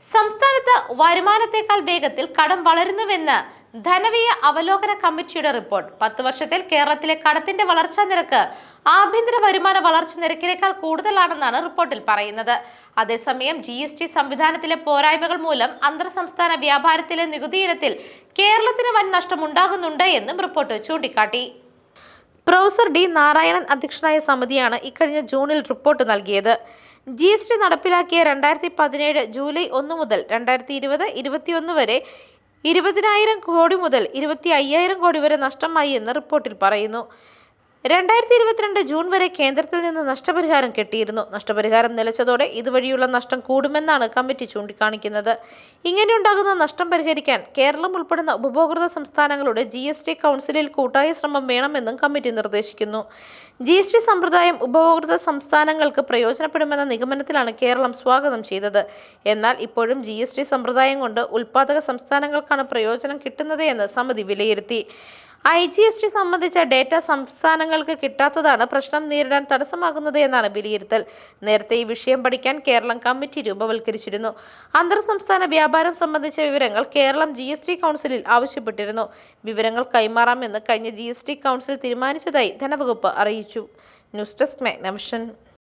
സംസ്ഥാനത്ത് വരുമാനത്തെക്കാൾ വേഗത്തിൽ കടം വളരുന്നുവെന്ന് ധനവീയ അവലോകന കമ്മിറ്റിയുടെ റിപ്പോർട്ട്. പത്ത് വർഷത്തിൽ കേരളത്തിലെ കടത്തിന്റെ വളർച്ചാ നിരക്ക് ആഭ്യന്തര വരുമാന വളർച്ച നിരക്കിനേക്കാൾ കൂടുതലാണെന്നാണ് റിപ്പോർട്ടിൽ പറയുന്നത്. അതേസമയം ജി എസ് ടി സംവിധാനത്തിലെ പോരായ്മകൾ മൂലം അന്തർ സംസ്ഥാന വ്യാപാരത്തിലെ നികുതി ഇനത്തിൽ കേരളത്തിന് വൻ നഷ്ടമുണ്ടാകുന്നുണ്ട് എന്നും റിപ്പോർട്ട് ചൂണ്ടിക്കാട്ടി. പ്രൊഫസർ ഡി നാരായണൻ അധ്യക്ഷനായ സമിതിയാണ് ഇക്കഴിഞ്ഞ ജൂണിൽ റിപ്പോർട്ട് നൽകിയത്. ജി എസ് ടി നടപ്പിലാക്കിയ രണ്ടായിരത്തി പതിനേഴ് ജൂലൈ ഒന്ന് മുതൽ രണ്ടായിരത്തി ഇരുപത് ഇരുപത്തിയൊന്ന് വരെ ഇരുപതിനായിരം കോടി മുതൽ ഇരുപത്തി അയ്യായിരം കോടി വരെ നഷ്ടമായി എന്ന് റിപ്പോർട്ടിൽ പറയുന്നു. രണ്ടായിരത്തി ഇരുപത്തിരണ്ട് ജൂൺ വരെ കേന്ദ്രത്തിൽ നിന്ന് നഷ്ടപരിഹാരം കിട്ടിയിരുന്നു. നഷ്ടപരിഹാരം നിലച്ചതോടെ ഇതുവഴിയുള്ള നഷ്ടം കൂടുമെന്നാണ് കമ്മിറ്റി ചൂണ്ടിക്കാണിക്കുന്നത്. ഇങ്ങനെയുണ്ടാകുന്ന നഷ്ടം പരിഹരിക്കാൻ കേരളം ഉൾപ്പെടുന്ന ഉപഭോക്തൃ സംസ്ഥാനങ്ങളുടെ ജി എസ് ടി കൗൺസിലിൽ കൂട്ടായ ശ്രമം വേണമെന്നും കമ്മിറ്റി നിർദ്ദേശിക്കുന്നു. ജി എസ് ടി സമ്പ്രദായം ഉപഭോക്തൃ സംസ്ഥാനങ്ങൾക്ക് പ്രയോജനപ്പെടുമെന്ന നിഗമനത്തിലാണ് കേരളം സ്വാഗതം ചെയ്തത്. എന്നാൽ ഇപ്പോഴും ജി എസ് ടി സമ്പ്രദായം കൊണ്ട് ഉൽപാദക സംസ്ഥാനങ്ങൾക്കാണ് പ്രയോജനം കിട്ടുന്നത് എന്ന് സമിതി വിലയിരുത്തി. ഐ ജി എസ് ടി സംബന്ധിച്ച ഡേറ്റ സംസ്ഥാനങ്ങൾക്ക് കിട്ടാത്തതാണ് പ്രശ്നം നേരിടാൻ തടസ്സമാകുന്നത് എന്നാണ് വിലയിരുത്തൽ. നേരത്തെ ഈ വിഷയം പഠിക്കാൻ കേരളം കമ്മിറ്റി രൂപവൽക്കരിച്ചിരുന്നു. അന്തർ സംസ്ഥാന വ്യാപാരം സംബന്ധിച്ച വിവരങ്ങൾ കേരളം ജി എസ് ടി കൗൺസിലിൽ ആവശ്യപ്പെട്ടിരുന്നു. വിവരങ്ങൾ കൈമാറാമെന്ന് കഴിഞ്ഞ ജി എസ് ടി കൗൺസിൽ തീരുമാനിച്ചതായി ധനവകുപ്പ് അറിയിച്ചു. News desk Magnavision